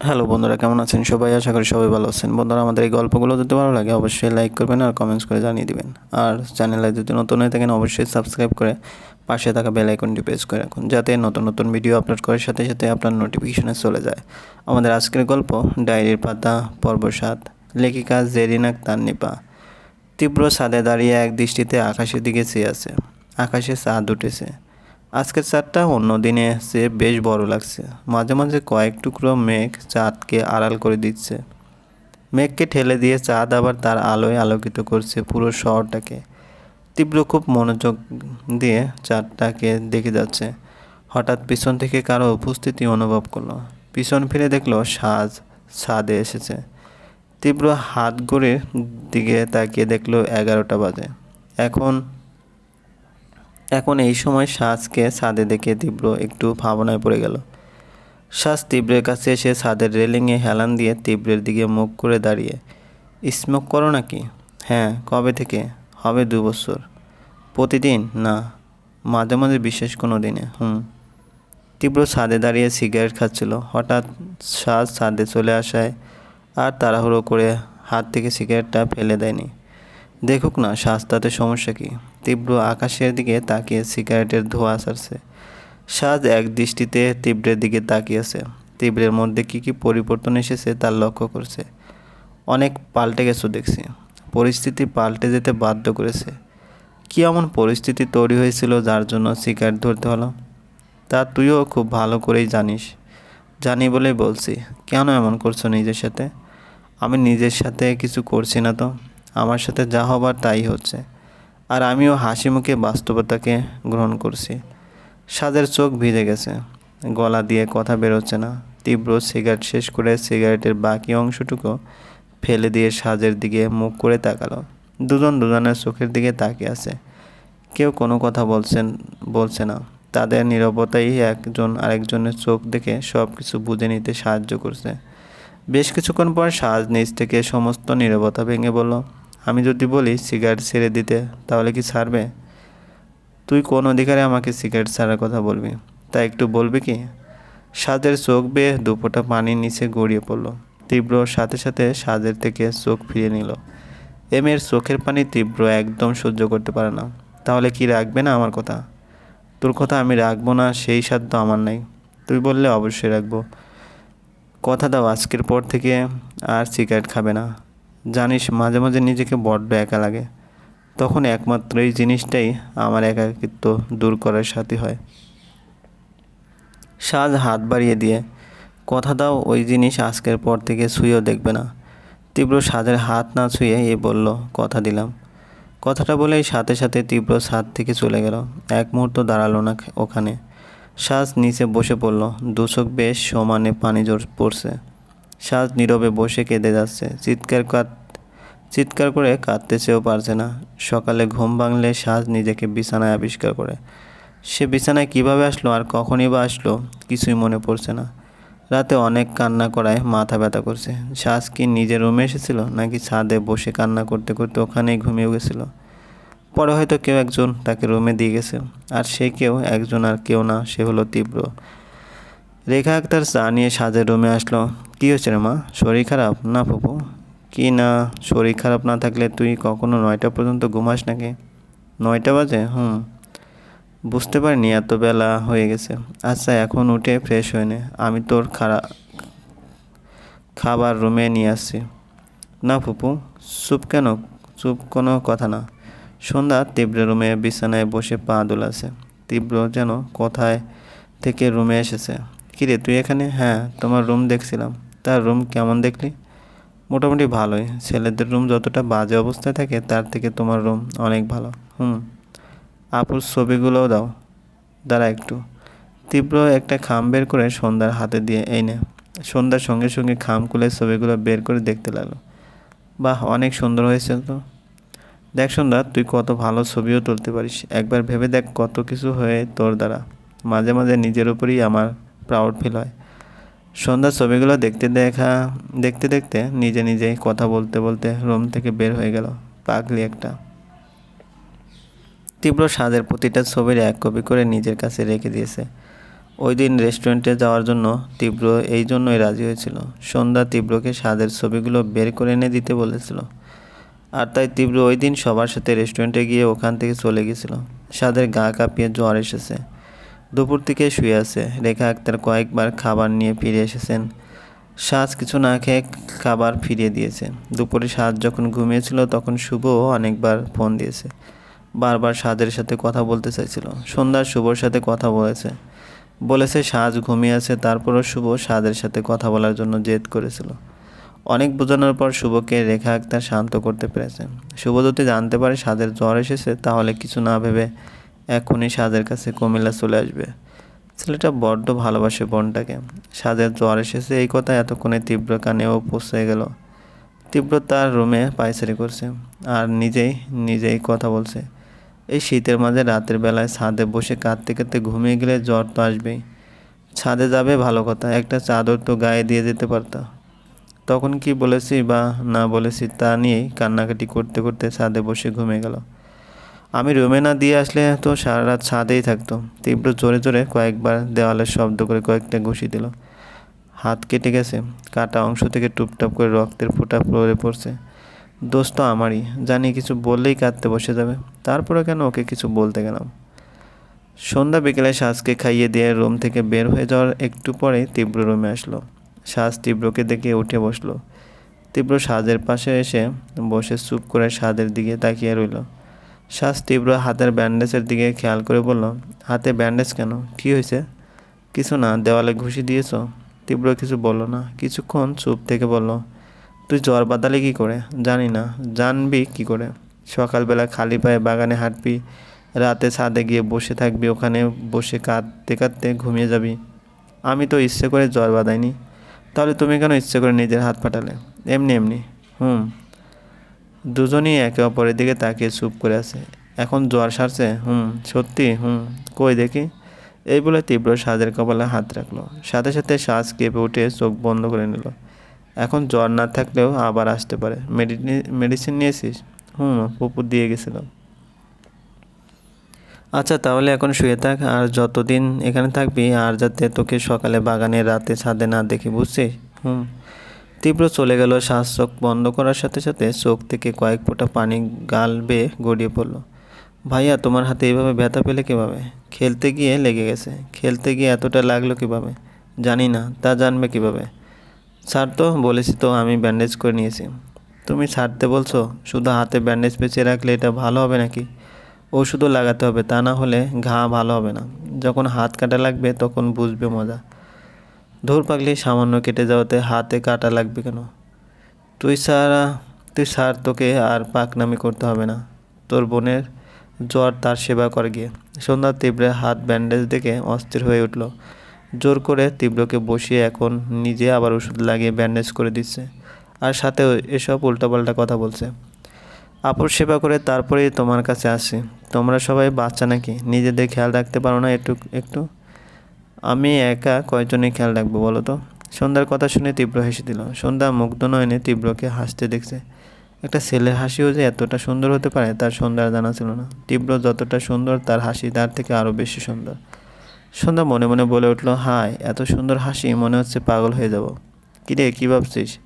Hello বন্ধুরা, কেমন আছেন? সবাই আশা করি সবাই ভালো আছেন। বন্ধুরা, আমাদের এই গল্পগুলো যদি ভালো লাগে, অবশ্যই লাইক করবেন আর কমেন্টস করে জানিয়ে দিবেন। আর চ্যানেলে যদি নতুন হয়ে থাকেন, অবশ্যই সাবস্ক্রাইব করে পাশে থাকা বেল আইকনটি প্রেস করে রাখুন, যাতে নতুন নতুন ভিডিও আপলোড করার সাথে সাথে আপনার নোটিফিকেশনে চলে যায়। আমাদের আজকের গল্প, ডায়েরির পাতা, পর্ব সাত, লেখিকা জেরিন আক্তার তীব্র ছাদে দাঁড়িয়ে এক দৃষ্টিতে আকাশের দিকে চেয়ে আছে। আকাশে চাঁদ উঠেছে। আজকের চাঁদটা অন্য দিনে সে বেশ বড় লাগছে। মাঝে মাঝে কয়েক টুকরো মেঘ চাঁদকে আড়াল করে দিচ্ছে। মেঘকে ঠেলে দিয়ে চাঁদ আবার তার আলোয় আলোকিত করছে পুরো শহরটাকে। তীব্র খুব মনোযোগ দিয়ে চাঁদটাকে দেখে যাচ্ছে। হঠাৎ পিছন থেকে কারও উপস্থিতি অনুভব করল। পিছন ফিরে দেখল সাজ, ছাদে এসেছে। তীব্র হাত ঘড়ির দিকে তাকিয়ে দেখল এগারোটা বাজে। এখন এখন এই সময় সাজকে ছাদে দেখে তীব্র একটু ভাবনায় পড়ে গেল। সাজ তীব্রের কাছে এসে ছাদের রেলিংয়ে হেলান দিয়ে তীব্রের দিকে মুখ করে দাঁড়িয়ে, স্মোক করো নাকি? হ্যাঁ কবে থেকে? হবে দু বছর। প্রতিদিন? না, মাঝে মাঝে বিশেষ কোনো দিনে। হুম। তীব্র ছাদে দাঁড়িয়ে সিগারেট খাচ্ছিল। হঠাৎ সাজ ছাদে চলে আসায় আর তাড়াহুড়ো করে হাত থেকে সিগারেটটা ফেলে দেয়নি। দেখুক না শ্বাস তাতে সমস্যা কি? তীব্র আকাশের দিকে তাকিয়ে সিগারেটের ধোঁয়া ছাড়ছে সাজ এক দৃষ্টিতে তীব্রের দিকে তাকিয়েছে। তীব্রের মধ্যে কি কি পরিবর্তন এসেছে তার লক্ষ্য করছে। অনেক পাল্টে গেছো দেখছি। পরিস্থিতি পাল্টে যেতে বাধ্য করেছে। কি এমন পরিস্থিতি তৈরি হয়েছিল যার জন্য সিগারেট ধরতে হলো? তা তুইও খুব ভালো করেই জানিস। জানি বলেই বলছি, কেন এমন করছ নিজের সাথে? আমি নিজের সাথে কিছু করছি না তো। আমার সাথে যা হবার তাই হচ্ছে। আর আমিও হাসি মুখে বাস্তবতাকে গ্রহণ করছি। সাজের চোখ ভিজে গেছে। গলা দিয়ে কথা বেরোচ্ছে না। তীব্র সিগারেট শেষ করে সিগারেটের বাকি অংশটুকু ফেলে দিয়ে সাজের দিকে মুখ করে তাকালো। দুজন দুজনের চোখের দিকে তাকিয়ে আছে। কেউ কোনো কথা বলছেন, বলছে না। তাদের নীরবতাই একজন আরেকজনের চোখ দেখে সব কিছু বুঝে নিতে সাহায্য করছে। বেশ কিছুক্ষণ পর সাজ নিজ থেকে সমস্ত নীরবতা ভেঙে বলল আমি যদি বলি সিগারেট ছেড়ে দিতে, তাহলে কি ছাড়বে? তুই কোন অধিকারে আমাকে সিগারেট ছাড়ার কথা বলবি? তা একটু বলবি কি? সাজের চোখ বেয়ে দুপোটা পানির নিচে গড়িয়ে পড়ল। তীব্র সাথে সাথে সাজের থেকে চোখ ফিরিয়ে নিল। এমের চোখের পানি তীব্র, একদম সহ্য করতে পারে না। তাহলে কি রাখবে না আমার কথা? তোর কথা আমি রাখব না, সেই সাধ্য আমার নাই। তুই বললে অবশ্যই রাখব। কথা দাও, আজকের পর থেকে আর সিগারেট খাবে না। জানিস মাঝে মাঝে নিজেকে বড্ড একা লাগে। তখন একমাত্র এই জিনিসটাই আমার একাকিত্ব দূর করার সাথী হয়। সাজ হাত বাড়িয়ে দিয়ে, কথা দাও, ওই জিনিস আজকের পর থেকে ছুঁয়েও দেখবে না। তীব্র সাজের হাত না ছুঁয়ে এ বলল, কথা দিলাম। কথাটা বলেই সাথে সাথে তীব্র ছাদ থেকে চলে গেল। এক মুহূর্ত দাঁড়াল না ওখানে। সাজ নিচে বসে পড়ল। দুচোখ বেশ সমানে পানি জোর পড়ছে। সাজ নীরবে বসে কেঁদে যাচ্ছে। চিৎকার কাঁদ চিৎকার করে কাঁদতে চেয়েও পারছে না। সকালে ঘুম ভাঙলে সাজ নিজেকে বিছানায় আবিষ্কার করে। সে বিছানায় কীভাবে আসলো আর কখনই বা আসলো কিছুই মনে পড়ছে না। রাতে অনেক কান্না করায় মাথা ব্যথা করছে। শ্বাস কি নিজের রুমে এসেছিল নাকি ছাদে বসে কান্না করতে করতে ওখানেই ঘুমিয়ে গেছিল? পরে হয়তো কেউ একজন তাকে রুমে দিয়ে গেছে। আর সে কেউ একজন আর কেউ না, সে হলো তীব্র। রেখা আক্তার চা নিয়ে সাজের রুমে আসলো। কী হয়েছে রে মা? শরীর খারাপ? না ফুপু। কি না? শরীর খারাপ না থাকলে তুই কখনো নয়টা পর্যন্ত ঘুমাস নাকি? নয়টা বাজে? হুম। বুঝতে পারিনি, এত বেলা হয়ে গেছে। আচ্ছা এখন উঠে ফ্রেশ হয়ে নে। আমি তোর খারা খাবার রুমে নিয়ে আসছি। না ফুপু, চুপ কেন? চুপ কোনো কথা না। সন্ধ্যা তীব্র রুমে বিছানায় বসে পা দোলাছে তীব্র যেন কোথায় থেকে রুমে এসেছে। কিরে, তুই এখানে? হ্যাঁ তোমার রুম দেখছিলাম। তার রুম কেমন দেখলি? মোটামুটি ভালোই। ছেলেদের রুম যতটা বাজে অবস্থায় থাকে, তার থেকে তোমার রুম অনেক ভালো। হুম। আপুর ছবিগুলোও দাও। দাঁড়া একটু। তীব্র একটা খাম বের করে সন্ধ্যার হাতে দিয়ে এই নে। সন্ধ্যার সঙ্গে সঙ্গে খাম খুলে ছবিগুলো বের করে দেখতে লাগল। বাহ, অনেক সুন্দর হয়েছে তো। দেখ সন্ধ্যা, তুই কত ভালো ছবিও তুলতে পারিস। একবার ভেবে দেখ কত কিছু হয়ে তোর দ্বারা। মাঝে মাঝে নিজের উপরই আমার প্রাউড ফিল হয়। সন্ধ্যার ছবিগুলো দেখতে দেখা, দেখতে দেখতে নিজে নিজেই কথা বলতে বলতে রুম থেকে বের হয়ে গেল, পাগলি একটা। তীব্র স্বাদের প্রতিটা ছবির এক কপি করে নিজের কাছে রেখে দিয়েছে। ওই দিন রেস্টুরেন্টে যাওয়ার জন্য তীব্র এই জন্যই রাজি হয়েছিল। সন্ধ্যা তীব্রকে স্বাদের ছবিগুলো বের করে এনে দিতে বলেছিল। আর তাই তীব্র ওই দিন সবার সাথে রেস্টুরেন্টে গিয়ে ওখান থেকে চলে গেছিল। স্বাদের গা কাঁপিয়ে জ্বর এসেছে। দুপুর থেকে শুয়ে আছে। রেখা আক্তার কয়েকবার খাবার নিয়ে ফিরে এসেছেন। সাজ কিছু না খেয়ে খাবার ফিরিয়ে দিয়েছে দুপুরে সাজ যখন ঘুমিয়েছিল, তখন শুভও অনেকবার ফোন দিয়েছে। বারবার সাজের সাথে কথা বলতে চাইছিল। সন্ধ্যার শুভর সাথে কথা বলেছে। বলেছে সাজ ঘুমিয়ে আছে, তারপরও শুভ সাজের সাথে কথা বলার জন্য জেদ করেছিল। অনেক বোঝানোর পর শুভকে রেখা আক্তার শান্ত করতে পেরেছে শুভ যদি জানতে পারে সাজের জ্বর এসেছে, তাহলে কিছু না ভেবে এখনই কাছে কুমিল্লা চলে আসবে। ছেলেটা বড্ড ভালোবাসে বোনটাকে। সাজের জ্বর এসেছে, এই কথা এতক্ষণে তীব্র কানেও পৌঁছে গেল। তীব্র তার রুমে পায়চারি করছে আর নিজেই নিজেই কথা বলছে। এই শীতের মাঝে রাতের বেলায় ছাদে বসে কাঁদতে কাঁদতে ঘুমিয়ে গেলে জ্বর তো আসবেই। ছাদে যাবে ভালো কথা, একটা চাদর তো গায়ে দিয়ে যেতে পারতা। তখন কি বলেছি বা না বলেছি তা নিয়েই কান্নাকাটি করতে করতে ছাদে বসে ঘুমিয়ে গেল। আমি রুমে না দিয়ে আসলে তো সারা রাত ছাদেই থাকতো। তীব্র জোরে জোরে কয়েকবার দেওয়ালের শব্দ করে কয়েকটা ঘুষি দিল। হাত কেটে গেছে, কাটা অংশ থেকে টুপটাপ করে রক্তের ফোঁটা পড়ে পড়ছে। দোষ তো আমারই, জানি কিছু বললেই কাঁদতে বসে যাবে। তারপরে কেন ওকে কিছু বলতে গেলাম? সন্ধ্যা বিকেলে শ্বাসকে খাইয়ে দিয়ে রুম থেকে বের হয়ে যাওয়ার একটু পরেই তীব্র রুমে আসলো। শ্বাস তীব্রকে দেখে উঠে বসল। তীব্র সাজের পাশে এসে বসে চুপ করে সাজের দিকে তাকিয়ে রইল। শ্বাস তীব্র হাতের ব্যান্ডেজের দিকে খেয়াল করে বলল, হাতে ব্যান্ডেজ কেন? কি হয়েছে? কিছু না, দেওয়ালে ঘুষি দিয়েছ? তীব্র কিছু বলল না। কিছুক্ষণ চুপ থেকে বলল, তুই জ্বর বাদালি কী করে? জানি না। জানবি কি করে? সকালবেলা খালি পায়ে বাগানে হাঁটবি, রাতে ছাদে গিয়ে বসে থাকবি, ওখানে বসে কাঁদতে কাঁদতে ঘুমিয়ে যাবি। আমি তো ইচ্ছে করে জ্বর বাঁধাইনি। তাহলে তুমি কেন ইচ্ছে করে নিজের হাত পাঠালে এমনি এমনি। হুম। দুজনই একে অপরের দিকে তাকিয়ে চুপ করে আছে। এখন জ্বর সারছে? হুম, সত্যি? হুম, কই দেখি? এই বলে তীব্র সাজের কপালে হাত রাখল। সাথে সাথে শ্বাস কেঁপে উঠে চোখ বন্ধ করে নিল। এখন জ্বর না থাকলেও আবার আসতে পারে। মেডিসিন নিয়েছিস? হুম পুপুর দিয়ে গেছিল। আচ্ছা তাহলে এখন শুয়ে থাক আর যতদিন এখানে থাকবি আর যাতে তোকে সকালে বাগানে রাতে ছাদে না দেখি, বুঝছিস? হুম। তীব্র চলে গেল, শ্বাস চোখ বন্ধ করার সাথে সাথে চোখ থেকে কয়েক ফোঁটা পানি গাল বেয়ে গড়িয়ে পড়ল। ভাইয়া, তোমার হাতে এইভাবে ব্যথা পেলে কীভাবে? খেলতে গিয়ে লেগে গেছে। খেলতে গিয়ে এতটা লাগল কীভাবে? জানি না, তা জানবে কীভাবে? স্যার তো, বলেছি তো, আমি ব্যান্ডেজ করে নিয়েছি। তুমি ছাড়তে বলছো? শুধু হাতে ব্যান্ডেজ পেঁচিয়ে রাখলে এটা ভালো হবে নাকি? ওষুধও লাগাতে হবে, তা না হলে ঘা ভালো হবে না। যখন হাত কাটা লাগবে, তখন বুঝবে মজা। ধূর পাগলি সামান্য কেটে যাওয়াতে হাতে কাটা লাগবে কেন? তুই স্যার তুই স্যার তোকে আর পাকনামি করতে হবে না। তোর বোনের জ্বর তার সেবা করে গিয়ে। সন্ধ্যা তীব্রের হাত ব্যান্ডেজ দেখে অস্থির হয়ে উঠল। জোর করে তীব্রকে বসিয়ে এখন নিজে আবার ওষুধ লাগিয়ে ব্যান্ডেজ করে দিচ্ছে। আর সাথে এসব উল্টাপাল্টা কথা বলছে। আপুর সেবা করে তারপরেই তোমার কাছে আসি। তোমরা সবাই বাচ্চা নাকি? নিজেদের খেয়াল রাখতে পারো না একটু একটু। আমি একা কয়জনে খেয়াল রাখব বলো তো? সন্ধ্যার কথা শুনে তীব্র হেসে দিল। সন্ধ্যা মুগ্ধ নয়নে তীব্রকে হাসতে দেখছে। একটা ছেলের হাসিও যে এতটা সুন্দর হতে পারে তার সন্ধ্যার জানা ছিল না। তীব্র যতটা সুন্দর তার হাসি তার থেকে আরও বেশি সুন্দর। সন্ধ্যা মনে মনে বলে উঠল, হায়, এত সুন্দর হাসি, মনে হচ্ছে পাগল হয়ে যাব। কিরে, কী ভাবছিস?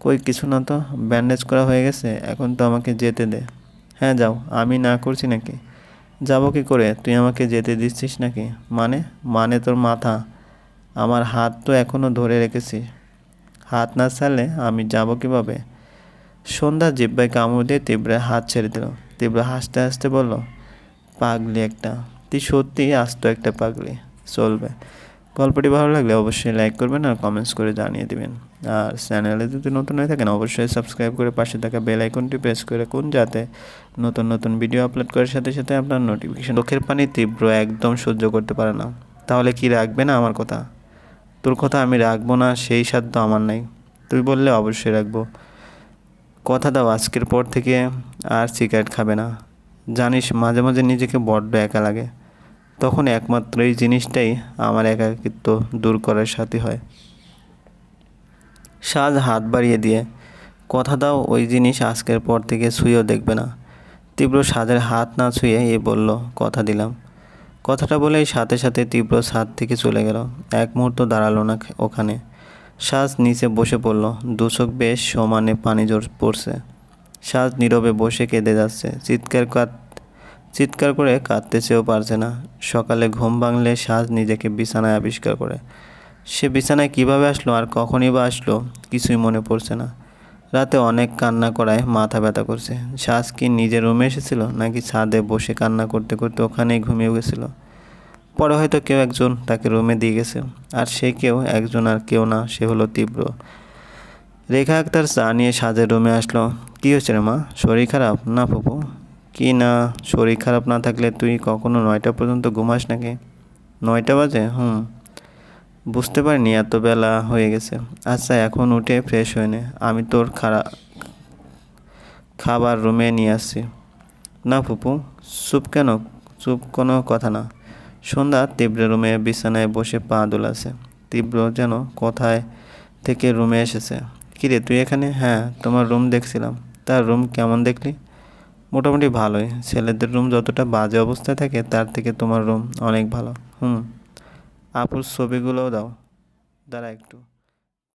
কই, কিছু না তো ব্যান্ডেজ করা হয়ে গেছে, এখন তো আমাকে যেতে দে। হ্যাঁ যাও, আমি না করছি নাকি? যাব কি করে? তুই আমাকে যেতে দিচ্ছিস নাকি? মানে মানে তোর মাথা। আমার হাত তো এখনও ধরে রেখেছি। হাত না ছাড়লে আমি যাব কীভাবে? সন্ধ্যা জিব্বায় কামড় দিয়ে তীব্রের হাত ছেড়ে দিল। তীব্র হাসতে হাসতে বলল, পাগলি একটা। তুই সত্যি আস্ত একটা পাগলি। চলবে। গল্পটি ভালো লাগলে অবশ্যই লাইক করবেন আর কমেন্টস করে জানিয়ে দিবেন। আর চ্যানেলে যদি নতুন হয়ে থাকেন, অবশ্যই সাবস্ক্রাইব করে পাশে থাকা বেল আইকনটি প্রেস করে কোন যাতে নতুন নতুন ভিডিও আপলোড করার সাথে সাথে আপনার নোটিফিকেশন চোখের পানি তীব্র, একদম সহ্য করতে পারে না। তাহলে কি রাখবে না আমার কথা? তোর কথা আমি রাখব না, সেই সাধ্য আমার নাই। তুই বললে অবশ্যই রাখব। কথা দাও, আজকের পর থেকে আর সিগারেট খাবে না। জানিস, মাঝে মাঝে নিজেকে বড্ড একা লাগে। তখন একমাত্র এই জিনিসটাই আমার একাকিত্ব দূর করার সাথে হয়। সাজ হাত বাড়িয়ে দিয়ে, কথা দাও, ওই জিনিস আজকের পর থেকে ছুঁয়েও দেখবে না। তীব্র সাজের হাত না ছুঁয়ে এ বলল, কথা দিলাম। কথাটা বলেই সাথে সাথে তীব্র ছাদ থেকে চলে গেল। এক মুহূর্ত দাঁড়াল না ওখানে। সাজ নিচে বসে পড়ল। দুচোখ বেশ সমানে পানি জোর পড়ছে। সাজ নীরবে বসে কেঁদে যাচ্ছে। চিৎকার কাঁদ চিৎকার করে কাঁদতে চেয়েও পারছে না। সকালে ঘুম ভাঙলে সাজ নিজেকে বিছানায় আবিষ্কার করে। সে বিছানায় কীভাবে আসলো আর কখনই বা আসলো কিছুই মনে পড়ছে না। রাতে অনেক কান্না করায় মাথা ব্যথা করছে। সাজ কি নিজের রুমে এসেছিল নাকি ছাদে বসে কান্না করতে করতে ওখানেই ঘুমিয়ে গেছিল? পরে হয়তো কেউ একজন তাকে রুমে দিয়ে গেছে। আর সে কেউ একজন আর কেউ না, সে হলো তীব্র। রেখা আক্তার চা নিয়ে সাজের রুমে আসলো। কী হয়েছে রে মা? শরীর খারাপ না ফুপু কি না, শরীর খারাপ না থাকলে তুই কখনো নয়টা পর্যন্ত ঘুমাস নাকি? নয়টা বাজে? হুম। বুঝতে পারিনি, এত বেলা হয়ে গেছে। আচ্ছা এখন উঠে ফ্রেশ হয়ে নে। আমি তোর খারাপ খাবার রুমে নিয়ে আসছি। না ফুপু, চুপ কেন? চুপ কোনো কথা না। সন্ধ্যা তীব্র রুমে বিছানায় বসে পা দোলাছে তীব্র যেন কোথায় থেকে রুমে এসেছে। কিরে তুই এখানে? হ্যাঁ তোমার রুম দেখছিলাম। তার রুম কেমন দেখলি? মোটামুটি ভালোই। ছেলেদের রুম যতটা বাজে অবস্থায় থাকে, তার থেকে তোমার রুম অনেক ভালো। হুম। আপুর ছবিগুলোও দাও। দাঁড়া একটু।